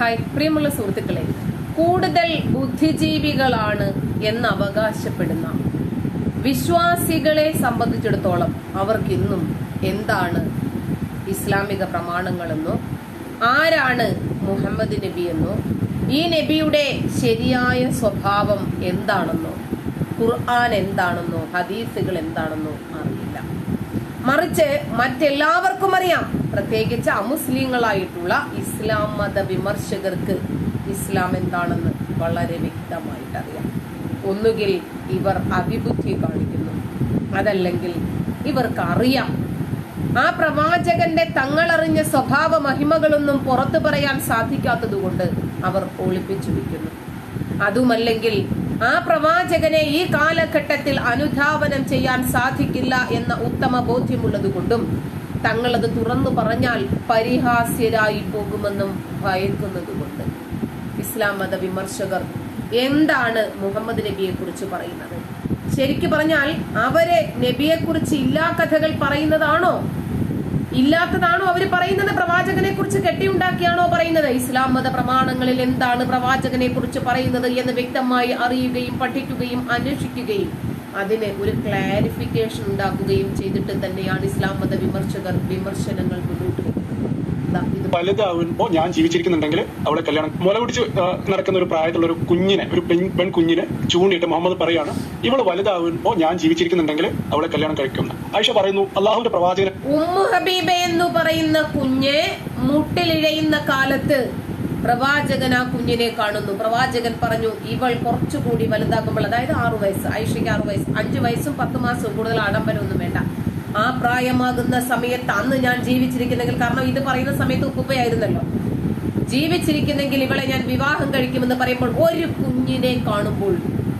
Hi പ്രിയമുള്ള സുഹൃത്തുക്കളെ കൂടുതൽ ബുദ്ധിജീവികളാണ് എന്ന് അവകാശപ്പെടുന്ന വിശ്വാസികളെ സംബന്ധിച്ചിടത്തോളം അവർക്കിന്നും എന്താണ് ഇസ്ലാമിക പ്രമാണങ്ങളെന്നോ ആരാണ് മുഹമ്മദ് നബി എന്നോ ഈ നബിയുടെ ശരിയായ സ്വഭാവം എന്താണെന്നോ ഖുർആൻ എന്താണെന്നോ ഹദീസുകൾ എന്താണെന്നോ അറിയില്ല. മറിച്ച് മറ്റെല്ലാവർക്കും അറിയാം. പ്രത്യേകിച്ച് അമുസ്ലിങ്ങളായിട്ടുള്ള ഇസ്ലാം മത വിമർശകർക്ക് ഇസ്ലാം എന്താണെന്ന് വളരെ വ്യക്തമായിട്ട് അറിയാം ഒന്നുകിൽ ഇവർ അഭിബുദ്ധി കാണിക്കുന്നു അതല്ലെങ്കിൽ ഇവർക്ക് അറിയാം ആ പ്രവാചകന്റെ തങ്ങളറിഞ്ഞ സ്വഭാവ മഹിമകളൊന്നും പുറത്തു പറയാൻ സാധിക്കാത്തതുകൊണ്ട് അവർ ഒളിപ്പിച്ചു വയ്ക്കുന്നു. അതുമല്ലെങ്കിൽ ആ പ്രവാചകനെ ഈ കാലഘട്ടത്തിൽ അനുധാവനം ചെയ്യാൻ സാധിക്കില്ല എന്ന ഉത്തമ ബോധ്യമുള്ളതുകൊണ്ടും തങ്ങളത് തുറന്നു പറഞ്ഞാൽ പരിഹാസ്യരായി പോകുമെന്നും ഭയക്കുന്നതുകൊണ്ട്. ഇസ്ലാം മത വിമർശകർ എന്താണ് മുഹമ്മദ് നബിയെ കുറിച്ച് പറയുന്നത്? ശരിക്കു പറഞ്ഞാൽ അവരെ നബിയെ കുറിച്ച് ഇല്ലാ കഥകൾ പറയുന്നതാണോ? ഇല്ലാത്തതാണോ അവർ പറയുന്നത്? പ്രവാചകനെ കുറിച്ച് കെട്ടിയുണ്ടാക്കിയാണോ പറയുന്നത്? ഇസ്ലാം മത പ്രമാണങ്ങളിൽ എന്താണ് പ്രവാചകനെ കുറിച്ച് പറയുന്നത് എന്ന് വ്യക്തമായി അറിയുകയും പഠിക്കുകയും അന്വേഷിക്കുകയും അതിന് ഒരു ക്ലാരിഫിക്കേഷൻ ഉണ്ടാക്കുകയും ചെയ്തിട്ട് തന്നെയാണ് ഇസ്ലാം മത വിമർശകർ വിമർശനങ്ങൾ മുന്നോട്ട് വെക്കുന്നത്. ദാ ഇത്. വലുതാവുമ്പോ ഞാൻ ജീവിച്ചിരിക്കുന്നുണ്ടെങ്കിൽ അവളെ കല്യാണം മുല പിടിച്ച് നടക്കുന്ന ഒരു പ്രായത്തിലുള്ള ഒരു കുഞ്ഞിനെ ഒരു പെൺ പെൺ കുഞ്ഞിനെ ചൂണ്ടിയിട്ട് മുഹമ്മദ് പറയാണ് ഇവൾ വലുതാവുമ്പോ ഞാൻ ജീവിച്ചിരിക്കുന്നുണ്ടെങ്കിൽ അവളെ കല്യാണം കഴിക്കുന്നു ആയിഷ പറയുന്നു അള്ളാഹുവിന്റെ പ്രവാചകൻ ഉമ്മു ഹബീബ എന്ന് പറയുന്ന കുഞ്ഞ് മുട്ടിലിഴയുന്ന കാലത്ത് പ്രവാചകൻ ആ കുഞ്ഞിനെ കാണുന്നു. പ്രവാചകൻ പറഞ്ഞു ഇവൾ കുറച്ചുകൂടി വലുതാകുമ്പോൾ അതായത് ആറു വയസ്സ് ഐഷയ്ക്ക് ആറു വയസ്സ് അഞ്ചു വയസ്സും പത്ത് മാസവും കൂടുതൽ ആഡംബരമൊന്നും വേണ്ട. ആ പ്രായമാകുന്ന സമയത്ത് അന്ന് ഞാൻ ജീവിച്ചിരിക്കുന്നെങ്കിൽ കാരണം ഇത് പറയുന്ന സമയത്ത് ഉപ്പുപ്പയായിരുന്നല്ലോ. ജീവിച്ചിരിക്കുന്നെങ്കിൽ ഇവളെ ഞാൻ വിവാഹം കഴിക്കുമെന്ന് പറയുമ്പോൾ ഒരു കുഞ്ഞിനെ കാണുമ്പോൾ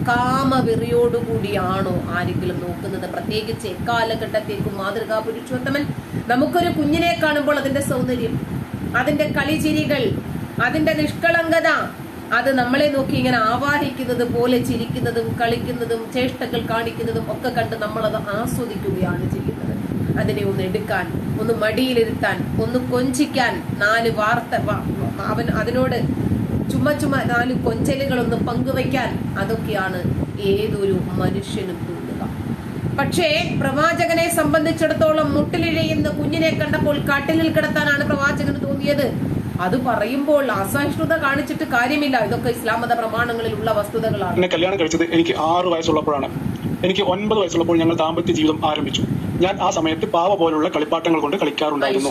കാമവെറിയോടുകൂടിയാണോ ആരെങ്കിലും നോക്കുന്നത്? പ്രത്യേകിച്ച് എക്കാലഘട്ടത്തേക്കും മാതൃകാ പുരുഷോത്തമൻ നമുക്കൊരു കുഞ്ഞിനെ കാണുമ്പോൾ അതിന്റെ സൗന്ദര്യം അതിന്റെ കളിചിരികൾ അതിന്റെ നിഷ്കളങ്കത. അത് നമ്മളെ നോക്കി ഇങ്ങനെ ആവാഹിക്കുന്നത് പോലെ ചിരിക്കുന്നതും കളിക്കുന്നതും ചേഷ്ടകൾ കാണിക്കുന്നതും ഒക്കെ കണ്ട് നമ്മളത് ആസ്വദിക്കുകയാണ് ചെയ്യുന്നത്. അതിനെ ഒന്ന് എടുക്കാൻ ഒന്ന് മടിയിലിരുത്താൻ ഒന്ന് കൊഞ്ചിക്കാൻ നാല് വാർത്ത അവൻ അതിനോട് ചുമ ചുമ നാല് കൊഞ്ചലുകളൊന്ന് പങ്കുവയ്ക്കാൻ അതൊക്കെയാണ് ഏതൊരു മനുഷ്യനും തോന്നുക പക്ഷേ പ്രവാചകനെ സംബന്ധിച്ചിടത്തോളം മുട്ടിലിഴയുന്ന കുഞ്ഞിനെ കണ്ടപ്പോൾ കാട്ടിലിൽ കിടത്താനാണ് പ്രവാചകന് തോന്നിയത്. അത് പറയുമ്പോൾ അസഹിഷ്ണുത കാണിച്ചിട്ട് കാര്യമില്ല. ഇതൊക്കെ ഇസ്ലാം മത പ്രമാണങ്ങളിലുള്ള വസ്തുതകളാണ്. എന്നെ കല്യാണം കഴിച്ചത് എനിക്ക് ആറ് വയസ്സുള്ളപ്പോഴാണ്. എനിക്ക് ഒൻപത് വയസ്സുള്ളപ്പോൾ ഞങ്ങൾ ദാമ്പത്യ ജീവിതം ആരംഭിച്ചു. ഞാൻ ആ സമയത്ത് പാവ പോലുള്ള കളിപ്പാട്ടങ്ങൾ കൊണ്ട് കളിക്കാറുണ്ടായിരുന്നു.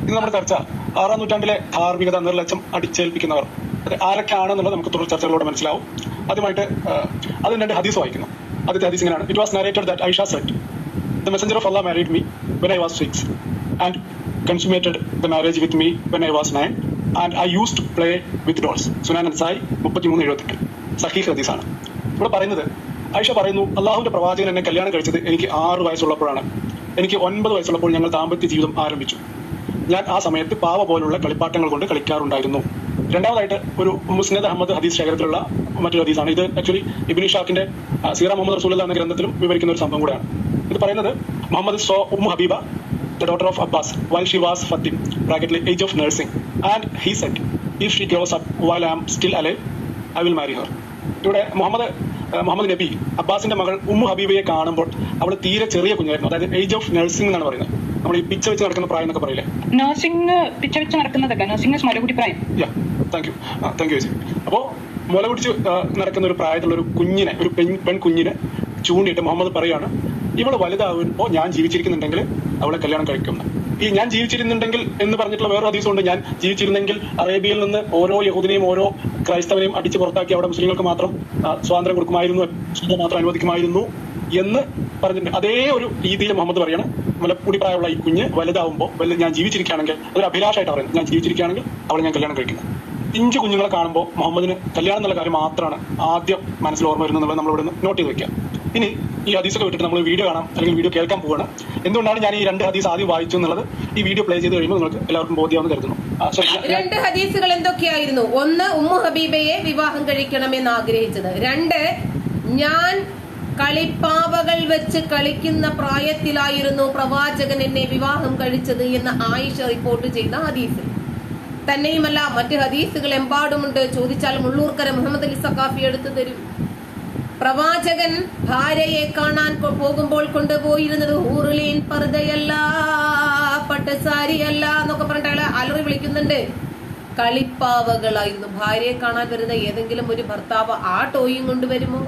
ഇന്ന് നമ്മുടെ ചർച്ച. ആറാം നൂറ്റാണ്ടിലെ ധാർമ്മികത നിർലക്ഷ്യം അടിച്ചേൽപ്പിക്കുന്നവർ. ആരൊക്കെയാണെന്നുള്ളത് നമുക്ക് തുടർ ചർച്ചകളോടെ മനസ്സിലാവും. ആദ്യമായിട്ട് ആ, അതിന് രണ്ട് ഹദീസ് വായിക്കുന്നു. ആദ്യത്തെ ഹദീസ് ഇങ്ങനെയാണ്. It was narrated that Aisha said the messenger of Allah married me when I was six and consummated the marriage with me when I was nine and I use to play with dolls സുനാൻ അൻസായി മുപ്പത്തിമൂന്ന് എഴുപത്തെട്ട്. സഹീഹ് ഹദീസാണ് ഇവിടെ പറയുന്നത് ഐഷ പറയുന്നു അള്ളാഹുവിന്റെ പ്രവാചകൻ എന്നെ കല്യാണം കഴിച്ചത് എനിക്ക് ആറ് വയസ്സുള്ളപ്പോഴാണ്. എനിക്ക് ഒൻപത് വയസ്സുള്ളപ്പോൾ ഞങ്ങൾ ദാമ്പത്യ ജീവിതം ആരംഭിച്ചു. ഞാൻ ആ സമയത്ത് പാവ പോലുള്ള കളിപ്പാട്ടങ്ങൾ കൊണ്ട് കളിക്കാറുണ്ടായിരുന്നു. രണ്ടാമതായിട്ട് ഒരു മുസ്നദ് അഹമ്മദ് ഹദീസ് ശേഖരത്തിലുള്ള മറ്റൊരു ഹദീസാണ്. ഇത് ആക്ച്വലി ഇബിൻ ഷാക്കിന്റെ സീറ മുഹമ്മദ് റസൂൽ എന്ന ഗ്രന്ഥത്തിലും വിവരിക്കുന്ന ഒരു സംഭവം കൂടെയാണ്. ഇത് പറയുന്നത് മുഹമ്മദ് സോ ഉം ഹബീബ the daughter of Abbas, while she was Fatim, bracketly age of nursing. And he said, if she grows up while I am still alive, I will marry her. ഇവിടെ മുഹമ്മദ് മുഹമ്മദ് നബി അബ്ബാസിന്റെ മകൾ ഉമ്മു ഹബീബയെ കാണുമ്പോൾ അവൾ തീരെ ചെറിയ കുഞ്ഞായിരുന്നു. അതായത് ഏജ് ഓഫ് നഴ്സിംഗ് എന്നാണ് പറയുന്നത്. നമ്മൾ ഈ പിച്ച വെച്ച് നടക്കുന്ന പ്രായം എന്നൊക്കെ പറയില്ലേ? നഴ്സിംഗ് പിച്ച വെച്ച് നടക്കുന്നതല്ല. നഴ്സിംഗ് മലകുടി പ്രായം. Ya thank you thank you അപ്പോൾ മുല പിടിച്ച് ആ, നടക്കുന്ന ഒരു പ്രായത്തിലുള്ള ഒരു കുഞ്ഞിനെ ഒരു പെൺ പെൺകുഞ്ഞിനെ ചൂണ്ടിയിട്ട് മുഹമ്മദ് പറയാണ് ഇവൾ വലുതാവുമ്പോൾ ഞാൻ ജീവിച്ചിരിക്കുന്നുണ്ടെങ്കിൽ അവളെ കല്യാണം കഴിക്കും. ഈ ഞാൻ ജീവിച്ചിരുന്നുണ്ടെങ്കിൽ എന്ന് പറഞ്ഞിട്ടുള്ള വേറൊരു ഹദീസ് ഉണ്ട് ഞാൻ ജീവിച്ചിരുന്നെങ്കിൽ അറേബ്യയിൽ നിന്ന് ഓരോ യഹൂദിനെയും ഓരോ ക്രൈസ്തവനെയും അടിച്ചു പുറത്താക്കി അവിടെ മുസ്ലിങ്ങൾക്ക് മാത്രം സ്വാതന്ത്ര്യം കൊടുക്കുമായിരുന്നു മാത്രം അനുവദിക്കുമായിരുന്നു എന്ന് പറഞ്ഞിട്ടുണ്ട്. അതേ ഒരു രീതിയിൽ മുഹമ്മദ് പറയണം. മുലപ്പൂടി പ്രായമുള്ള ഈ കുഞ്ഞ് വലുതാവുമ്പോൾ വല്ല ഞാൻ ജീവിച്ചിരിക്കുകയാണെങ്കിൽ അതൊരു അഭിലാഷമായിട്ട് പറയുന്നത്. ഞാൻ ജീവിച്ചിരിക്കുകയാണെങ്കിൽ അവളെ ഞാൻ കല്യാണം കഴിക്കുന്നത് പിഞ്ചു കുഞ്ഞുങ്ങളെ കാണുമ്പോൾ മുഹമ്മദിന് കല്യാണം എന്നുള്ള കാര്യം മാത്രമാണ് ആദ്യം മനസ്സിൽ ഓർമ്മ വരുന്നത് നമ്മൾ ഇവിടെ നിന്ന് നോട്ട് ചെയ്ത് വെക്കാം ഇനി ഈ ഹദീസൊക്കെ വിട്ടിട്ട് നമ്മൾ വീഡിയോ കാണാം അല്ലെങ്കിൽ വീഡിയോ കേൾക്കാൻ പോവാണ്. എന്തുകൊണ്ടാണ് ഞാൻ ഈ രണ്ട് ഹദീസ് ആദ്യം വായിച്ചു എന്നുള്ളത്? ഈ വീഡിയോ പ്ലേ ചെയ്ത് കഴിയുമ്പോൾ നിങ്ങൾക്ക് എല്ലാവർക്കും ബോധ്യമാണെന്ന് കരുതുന്നു. രണ്ട് ഹദീസുകൾ എന്തൊക്കെയായിരുന്നു? ഒന്ന് ഉമ്മു ഹബീബയെ വിവാഹം കഴിക്കണമെന്ന് ആഗ്രഹിച്ചത്. രണ്ട് ഞാൻ കളിപ്പാവകൾ വെച്ച് കളിക്കുന്ന പ്രായത്തിലായിരുന്നു പ്രവാചകൻ എന്നെ വിവാഹം കഴിച്ചത് എന്ന് ആയിഷ റിപ്പോർട്ട് ചെയ്ത ഹദീസ്. തന്നെയുമല്ല മറ്റ് ഹദീസുകൾ എമ്പാടുമുണ്ട്. ചോദിച്ചാൽ മുള്ളൂർക്കര മുഹമ്മദ് അലി സക്കാഫി എടുത്തു തരും. പ്രവാചകൻ ഭാര്യയെ കാണാൻ പോകുമ്പോൾ കൊണ്ടുപോയിരുന്നത് ഊറുലീൻ പർദയല്ല പട്ടുസാരിയല്ല എന്നൊക്കെ പറഞ്ഞിട്ട് അയാളെ അലറി വിളിക്കുന്നുണ്ട്. കളിപ്പാവകളായിരുന്നു. ഭാര്യയെ കാണാൻ വരുന്ന ഏതെങ്കിലും ഒരു ഭർത്താവ് ആ ടോയും കൊണ്ടുവരുമോ?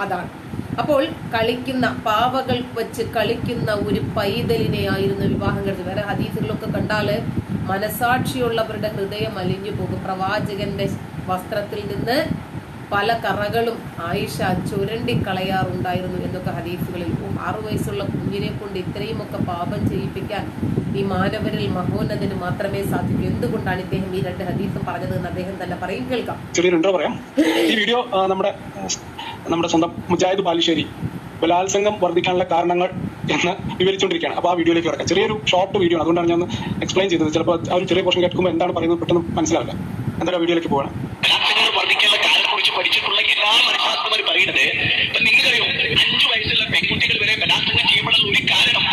അതാണ്. അപ്പോൾ കളിക്കുന്ന പാവകൾ വെച്ച് കളിക്കുന്ന ഒരു പൈതലിനെ ആയിരുന്നു വിവാഹം കഴിച്ചത്. വേറെ ഹദീസുകളൊക്കെ കണ്ടാൽ മനസാക്ഷിയുള്ളവരുടെ ഹൃദയം അലിഞ്ഞു പോകും. പ്രവാചകന്റെ വസ്ത്രത്തിൽ നിന്ന് പല കറകളും ആയിഷ ചുരണ്ടി കളയാറുണ്ടായിരുന്നു എന്നൊക്കെ ഹദീസുകളിൽ ആറ് ആറു വയസ്സുള്ള കുഞ്ഞിനെ കൊണ്ട് ഇത്രയുമൊക്കെ പാപം ചെയ്യിപ്പിക്കാൻ ഈ മാനവരിൽ മഹോന്നതിന് മാത്രമേ സാധിക്കൂ. എന്തുകൊണ്ടാണ് ഇദ്ദേഹം ഈ രണ്ട് ഹദീസും പറഞ്ഞത് എന്ന് അദ്ദേഹം തന്നെ പറയും? കേൾക്കാം. ചെറിയൊരു പറയാം? ഈ വീഡിയോ നമ്മുടെ നമ്മുടെ സ്വന്തം മുജാഹിദ് ബാലുശ്ശേരി ബലാത്സംഗം വർദ്ധിക്കാനുള്ള കാരണങ്ങൾ എന്ന് വിവരിച്ചുകൊണ്ടിരിക്കുകയാണ്. അപ്പോൾ ആ വീഡിയോയിലേക്ക് കിടക്കാം. ചെറിയൊരു ഷോർട്ട് വീഡിയോ ആണ്. അതുകൊണ്ടാണ് ഞാൻ എക്സ്പ്ലെയിൻ ചെയ്തത്. ചിലപ്പോൾ ആ ഒരു ചെറിയ പോർഷൻ കേൾക്കുമ്പോൾ എന്താണ് പറയുന്നത് പെട്ടെന്ന് മനസ്സിലാവില്ല. എന്തായാലും വീഡിയോയിലേക്ക് പോകണം വർദ്ധിക്കാനുള്ള കുറിച്ച് പഠിച്ചിട്ടുള്ള എല്ലാ മനഃശാസ്ത്രമാരും പറയുന്നത് ഇപ്പൊ നിങ്ങൾക്കറിയോ അഞ്ചു വയസ്സുള്ള പെൺകുട്ടികൾ വരെ ബലാത്സംഗം ചെയ്യപ്പെടുന്ന ഒരു കാരണം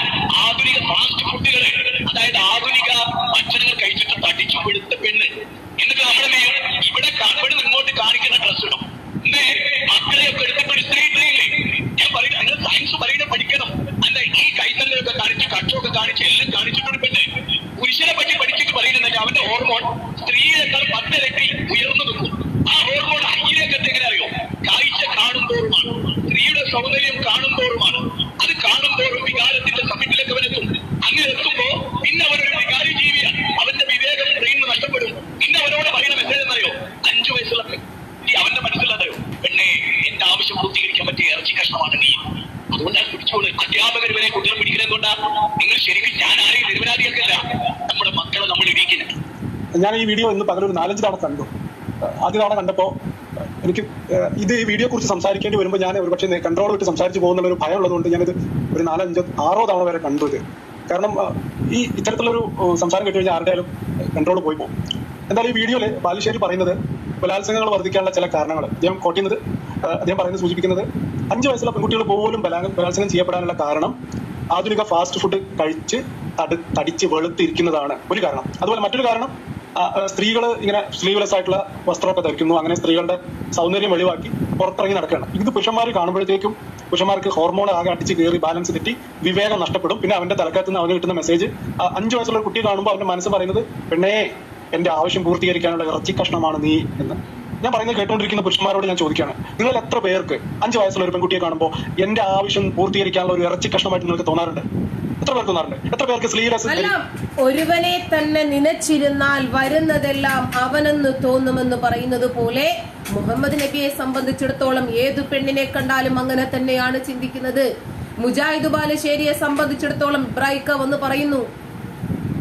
ആധുനിക ഫാസ്റ്റ് ഫുഡുകൾ അതായത് ആധുനിക ഭക്ഷണങ്ങൾ കഴിച്ചിട്ട് തടിച്ചു വെളുത്ത പെണ്ണ്. എന്നിട്ട് നമ്മുടെ ഇവിടെ ഇവിടെ ഇങ്ങോട്ട് കാണിക്കുന്ന ഡ്രസ് ഇടും. മക്കളെയൊക്കെ എടുത്തിട്ട് ഒരു സ്ത്രീ ഇല്ലേ ഞാൻ പറയുന്നത് അങ്ങനെ സയൻസ് പറയുന്നത് പഠിക്കണം. അല്ല ഈ കൈത്തല്ലൊക്കെ കാണിച്ച് കച്ചൊക്കെ കാണിച്ച് എല്ലാം കാണിച്ചിട്ടൊരു പെണ്ണ്. പുരുഷനെ പറ്റി പഠിച്ചിട്ട് പറയുന്നുണ്ടെങ്കിൽ അവന്റെ ഹോർമോൺ സ്ത്രീയേക്കാൾ പത്തിരട്ടി ഉയർന്നു നിൽക്കും ആ ഹോർമോൺ ഹൈയിലേക്ക് എങ്ങനെ അറിയോ കാഴ്ച കാണുമ്പോഴുമാണ് സ്ത്രീയുടെ സൗന്ദര്യം കാണുമ്പോഴുമാണ് അത് കാണുമ്പോഴും വികാരത്തിന്റെ സമിതിയിലേക്ക് അവനെത്തും അങ്ങനെ എത്തുമ്പോ പിന്നെ അവനൊരു വികാരി ജീവിയാണ് അവന്റെ വിവേകം ബ്രെയിൻ നഷ്ടപ്പെടും പിന്നെ അവനോട് പറയുന്ന മെസ്സേജ് എന്നറിയോ അഞ്ചു വയസ്സുള്ള ഈ അവന്റെ മനസ്സിലറിയോ പെണ്ണെ എന്റെ ആവശ്യം പൂർത്തീകരിക്കാൻ പറ്റിയ ഇറച്ചി കഷ്ണമാണ് നീ അതുകൊണ്ടാണ് പിടിച്ചോളൂ അധ്യാപകർ വരെ കുട്ടികൾ പിടിക്കുന്നത് നിങ്ങൾ ശരിക്കും ഞാൻ ആരെയും നമ്മുടെ മക്കളെ നമ്മൾ ഇടിക്കുന്നത് ഞാൻ ഈ വീഡിയോ ഇന്ന് പകലൊരു നാലഞ്ച് തവണ കണ്ടു. ആദ്യ തവണ കണ്ടപ്പോ എനിക്ക് ഇത് ഈ വീഡിയോ കുറിച്ച് സംസാരിക്കേണ്ടി വരുമ്പോൾ ഞാൻ ഒരുപക്ഷെ കൺട്രോൾ വിട്ട് സംസാരിച്ചു പോകുന്നുള്ള ഒരു ഭയം ഉള്ളതുകൊണ്ട് ഞാനിത് ഒരു നാലഞ്ചോ ആറോ തവണ വരെ കണ്ടു ഇത്. കാരണം ഈ ഇത്തരത്തിലൊരു ഒരു സംസാരം കേട്ട് കഴിഞ്ഞാൽ ആരുടെയാലും കൺട്രോൾ പോയി പോകും. എന്തായാലും ഈ വീഡിയോയിൽ ബാലുശ്ശേരി പറയുന്നത് ബലാത്സംഗങ്ങൾ വർദ്ധിക്കാനുള്ള ചില കാരണങ്ങൾ അദ്ദേഹം കോട്ടുന്നത് അദ്ദേഹം പറയുന്നത് സൂചിപ്പിക്കുന്നത് അഞ്ച് വയസ്സുള്ള പെൺകുട്ടികൾ പോലും ബലാ ബലാത്സംഗം ചെയ്യപ്പെടാനുള്ള കാരണം ആധുനിക ഫാസ്റ്റ് ഫുഡ് കഴിച്ച് തടി തടിച്ച് വെളുത്തിരിക്കുന്നതാണ് ഒരു കാരണം. അതുപോലെ മറ്റൊരു കാരണം സ്ത്രീകൾ ഇങ്ങനെ സ്ലീവ്ലെസ് ആയിട്ടുള്ള വസ്ത്രമൊക്കെ ധരിക്കുന്നു അങ്ങനെ സ്ത്രീകളുടെ സൗന്ദര്യം വെളിവാക്കി പുറത്തിറങ്ങി നടക്കുകയാണ്. ഇത് പുരുഷന്മാർ കാണുമ്പോഴത്തേക്കും പുരുഷന്മാർക്ക് ഹോർമോൺ ആകെ അടിച്ച് കയറി ബാലൻസ് തെറ്റി വിവേകം നഷ്ടപ്പെടും. പിന്നെ അവന്റെ തലക്കകത്ത് നിന്ന് അവന് കിട്ടുന്ന മെസ്സേജ് അഞ്ചു വയസ്സുള്ള കുട്ടി കാണുമ്പോൾ അവന്റെ മനസ്സ് പറയുന്നത് പെണ്ണേ എന്റെ ആവശ്യം പൂർത്തീകരിക്കാനുള്ള ഇറച്ചി കഷ്ണമാണ് നീ എന്ന്. ഞാൻ പറയുന്നത് കേട്ടോണ്ടിരിക്കുന്ന പുരുഷന്മാരോട് ഞാൻ ചോദിക്കുകയാണ്. നിങ്ങൾ എത്ര പേർക്ക് അഞ്ചു വയസ്സുള്ള ഒരു പെൺകുട്ടിയെ കാണുമ്പോൾ എന്റെ ആവശ്യം പൂർത്തീകരിക്കാനുള്ള ഒരു ഇറച്ചി കഷ്ണമായിട്ട് നിങ്ങൾക്ക് തോന്നാറുണ്ട്? എത്ര പേർക്ക് തോന്നാറുണ്ട്? എത്ര പേർക്ക് സ്ലീവ്ലെസ് ഒരുവനെ തന്നെ നനച്ചിരുന്നാൽ വരുന്നതെല്ലാം അവനെന്ന് തോന്നുമെന്ന് പറയുന്നത് പോലെ മുഹമ്മദ് നബിയെ സംബന്ധിച്ചിടത്തോളം ഏതു പെണ്ണിനെ കണ്ടാലും അങ്ങനെ തന്നെയാണ് ചിന്തിക്കുന്നത്. മുജാഹിദ് ബാലശ്ശേരിയെ സംബന്ധിച്ചിടത്തോളം ബ്രൈക്ക വന്ന് പറയുന്നു.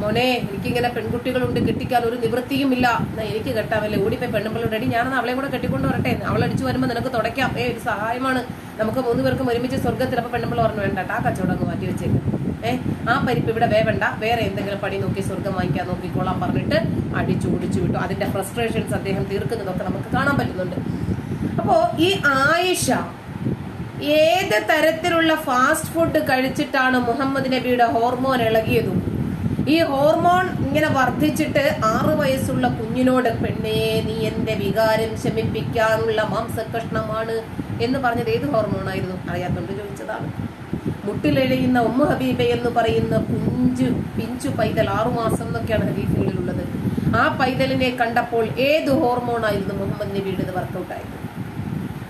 മോനെ എനിക്കിങ്ങനെ പെൺകുട്ടികളുണ്ട് കെട്ടിക്കാൻ ഒരു നിവൃത്തിയും ഇല്ല എനിക്ക് കെട്ടാമല്ലേ ഓടിപ്പോയി പെണ്ണുമ്പളുടെ അടി. ഞാനത് അവളെ കൂടെ കെട്ടിക്കൊണ്ട് വരട്ടെ. അവൾ അടിച്ചു വരുമ്പോൾ നിനക്ക് തുടയ്ക്കാം. ഏ ഒരു സഹായമാണ്. നമുക്ക് മൂന്ന് പേർക്കും ഒരുമിച്ച് സ്വർഗത്തിൽ അപ്പൊ പെണ്ണുമ്പിള പറഞ്ഞു വേണ്ട. ആ കച്ചവടം അങ്ങ് മാറ്റി വെച്ചേക്ക്. ഏ ആ പരിപ്പ് ഇവിടെ വേവണ്ട. വേറെ എന്തെങ്കിലും പണി നോക്കി സ്വർഗം വാങ്ങിക്കാൻ നോക്കിക്കോളാം പറഞ്ഞിട്ട് അടിച്ചു ഓടിച്ചു വിട്ടു. അതിന്റെ ഫ്രസ്ട്രേഷൻസ് അദ്ദേഹം തീർക്കുന്നതൊക്കെ നമുക്ക് കാണാൻ പറ്റുന്നുണ്ട്. അപ്പോൾ ഈ ആയിഷ ഏത് തരത്തിലുള്ള ഫാസ്റ്റ് ഫുഡ് കഴിച്ചിട്ടാണ് മുഹമ്മദ് നബിയുടെ ഹോർമോൺ ഇളകിയതും? ഈ ഹോർമോൺ ഇങ്ങനെ വർദ്ധിച്ചിട്ട് ആറു വയസ്സുള്ള കുഞ്ഞിനോട് പെണ്ണേ നീ എന്റെ വികാരം ശമിപ്പിക്കാനുള്ള മാംസകഷ്ണമാണ് എന്ന് പറഞ്ഞത് ഏത് ഹോർമോണായിരുന്നു? അറിയാത്തോണ്ട് ചോദിച്ചതാണ്. മുട്ടിലെഴിയുന്ന ഉമ്മ ഹബീബ എന്ന് പറയുന്ന കുഞ്ചു പിഞ്ചു പൈതൽ ആറുമാസം എന്നൊക്കെയാണ് ഉള്ളത് ആ പൈതലിനെ കണ്ടപ്പോൾ ഏത് ഹോർമോണായിരുന്നു മുഹമ്മദ് നബിയുടെ വർക്കൗട്ടായത്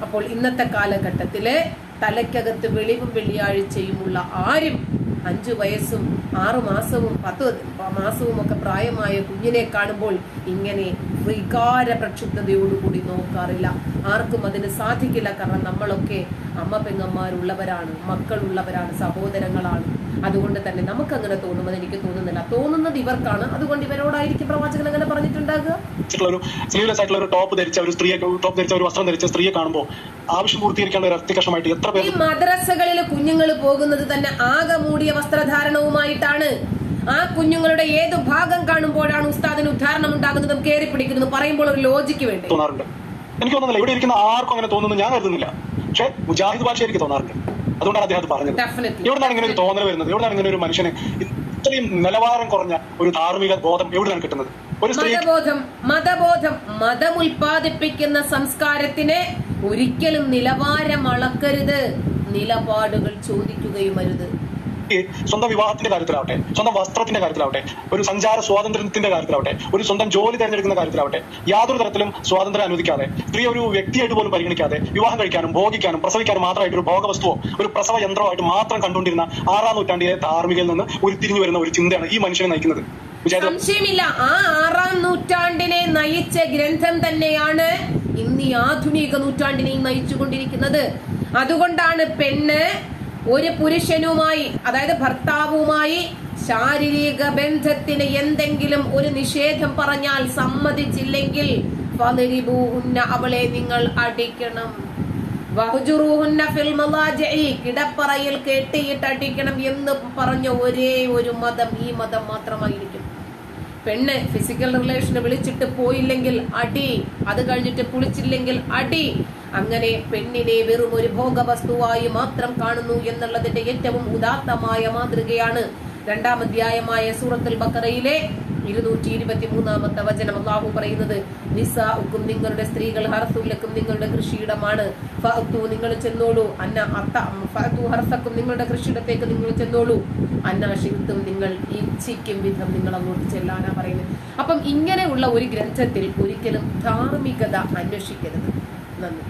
അപ്പോൾ ഇന്നത്തെ കാലഘട്ടത്തിൽ തലയ്ക്കകത്ത് വെളിവും വെള്ളിയാഴ്ചയുമുള്ള ആരും അഞ്ചു വയസ്സും ആറു മാസവും പത്ത് മാസവും ഒക്കെ പ്രായമായ കുഞ്ഞിനെ കാണുമ്പോൾ ഇങ്ങനെ വികാര പ്രക്ഷുബ്ധതയോടുകൂടി നോക്കാറില്ല. ആർക്കും അതിന് സാധിക്കില്ല. കാരണം നമ്മളൊക്കെ അമ്മ പെങ്ങന്മാരുള്ളവരാണ് മക്കളുള്ളവരാണ് സഹോദരങ്ങളാണ്. അതുകൊണ്ട് തന്നെ നമുക്കങ്ങനെ തോന്നുമെന്ന് എനിക്ക് തോന്നുന്നില്ല. തോന്നുന്നത് ഇവർക്കാണ്. അതുകൊണ്ട് ഇവരോടായിരിക്കും പ്രവാചകൻ അങ്ങനെ പറഞ്ഞിട്ടുണ്ടാകുക? ടോപ്പ് ധരിച്ച ഒരു സ്ത്രീയെ ടോപ്പ് ധരിച്ച ഒരു വസ്ത്രം ധരിച്ച സ്ത്രീയെ കാണുമ്പോൾ ആവശ്യം പൂർത്തീകരിക്കാനുള്ള ഒരു എത്ര ഈ പേർ മദ്രസകളിൽ കുഞ്ഞുങ്ങൾ പോകുന്നത് തന്നെ ആകെ മൂടിയ വസ്ത്രധാരണവുമായിട്ടാണ്. ആ കുഞ്ഞുങ്ങളുടെ ഏത് ഭാഗം കാണുമ്പോഴാണ് ഉസ്താദിന് ഉദ്ധാരണം ഉണ്ടാകുന്നതും കയറി പിടിക്കുന്നതും പറയുമ്പോൾ ഒരു ലോജിക്ക് വേണ്ടി? തോന്നാറുണ്ട്. എനിക്ക് തോന്നുന്നില്ല. ഇവിടെ ഇരിക്കുന്ന ആർക്കും അങ്ങനെ തോന്നുന്നു ഞാൻ കരുതുന്നില്ല. പക്ഷേ മുജാഹിദ് ഭാഷ എനിക്ക് തോന്നാറുണ്ട്. അതുകൊണ്ടാണ് അദ്ദേഹം അത് പറഞ്ഞത്. എവിടെയാണ് ഇങ്ങനെ ഒരു തോന്നൽ വരുന്നത്. എവിടെയാണ് ഇങ്ങനെ ഒരു മനുഷ്യനെ ഇത്രയും നിലവാരം കുറഞ്ഞ ഒരു ധാർമ്മിക ബോധം എവിടെയാണ് കിട്ടുന്നത്? ഒരു മതബോധം മതബോധം മതം ഉൽപ്പാദിപ്പിക്കുന്ന സംസ്കാരത്തിന് ഒരിക്കലും നിലവാരം അളക്കരുത്. നിലപാടുകൾ ചോദിക്കുകയും അരുത് സ്വന്തം വിവാഹത്തിന്റെ കാര്യത്തിലാവട്ടെ സ്വന്തം വസ്ത്രത്തിന്റെ കാര്യത്തിലാവട്ടെ ഒരു സഞ്ചാര സ്വാതന്ത്ര്യത്തിന്റെ കാര്യത്തിലാവട്ടെ ഒരു സ്വന്തം ജോലി തിരഞ്ഞെടുക്കുന്ന കാര്യത്തിലാവട്ടെ യാതൊരു തരത്തിലും സ്വാതന്ത്ര്യം അനുവദിക്കാതെ സ്ത്രീ ഒരു വ്യക്തിയായിട്ട് പോലും പരിഗണിക്കാതെ വിവാഹം കഴിക്കാനും ഭോഗിക്കാനും പ്രസവിക്കാനും മാത്രമായിട്ട് ഒരു ഭോഗവസ്തുവോ ഒരു പ്രസവ യന്ത്രമായിട്ട് മാത്രം കണ്ടുകൊണ്ടിരുന്ന ആറാം നൂറ്റാണ്ടിലെ ധാർമ്മികയിൽ നിന്ന് ഉരുത്തിരിഞ്ഞു വരുന്ന ഒരു ചിന്തയാണ് ഈ മനുഷ്യനെ നയിക്കുന്നത്. സംശയമില്ല. ആ ആറാം നൂറ്റാണ്ടിനെ നയിച്ച ഗ്രന്ഥം തന്നെയാണ് ഇന്ന് ഈ ആധുനിക നൂറ്റാണ്ടിനെയും നയിച്ചുകൊണ്ടിരിക്കുന്നത്. അതുകൊണ്ടാണ് പെണ്ണ് ഒരു പുരുഷനുമായി അതായത് ഭർത്താവുമായി ശാരീരിക ബന്ധത്തിന് എന്തെങ്കിലും ഒരു നിഷേധം പറഞ്ഞാൽ സമ്മതിച്ചില്ലെങ്കിൽ അവളെ നിങ്ങൾ അടിക്കണം. കിടപ്പറയിൽ കെട്ടിയിട്ട് അടിക്കണം എന്ന് പറഞ്ഞ ഒരേ ഒരു മതം ഈ മതം മാത്രമായിരിക്കും. പെണ്ണ് ഫിസിക്കൽ റിലേഷന് വിളിച്ചിട്ട് പോയില്ലെങ്കിൽ അടി അത് കഴിഞ്ഞിട്ട് പുളിച്ചില്ലെങ്കിൽ അടി അങ്ങനെ പെണ്ണിനെ വെറും ഒരു ഭോഗവസ്തുവായി മാത്രം കാണുന്നു എന്നുള്ളതിന്റെ ഏറ്റവും ഉദാത്തമായ മാതൃകയാണ് രണ്ടാം അധ്യായമായ സൂറത്തുൽ ബക്കറയിലെ ഇരുന്നൂറ്റി ഇരുപത്തി മൂന്നാമത്തെ വചനം അള്ളാഹു പറയുന്നത് നിസാഉക്കും നിങ്ങളുടെ സ്ത്രീകൾ ഹർസുലക്കും നിങ്ങളുടെ കൃഷിയിടമാണ്. ഫഅത്തു നിങ്ങൾ ചെന്നോളൂ. അന്ന അത്ത ഹർസക്കും നിങ്ങളുടെ കൃഷിയിടത്തേക്ക് നിങ്ങൾ ചെന്നോളൂ. അന്ന ഷിത്തും നിങ്ങൾ ഇച്ഛിക്കും വിധം നിങ്ങൾ അങ്ങോട്ട് ചെല്ലാനാ പറയുന്നത്. അപ്പം ഇങ്ങനെയുള്ള ഒരു ഗ്രന്ഥത്തിൽ ഒരിക്കലും ധാർമ്മികത അന്വേഷിക്കരുത്. നന്ദി.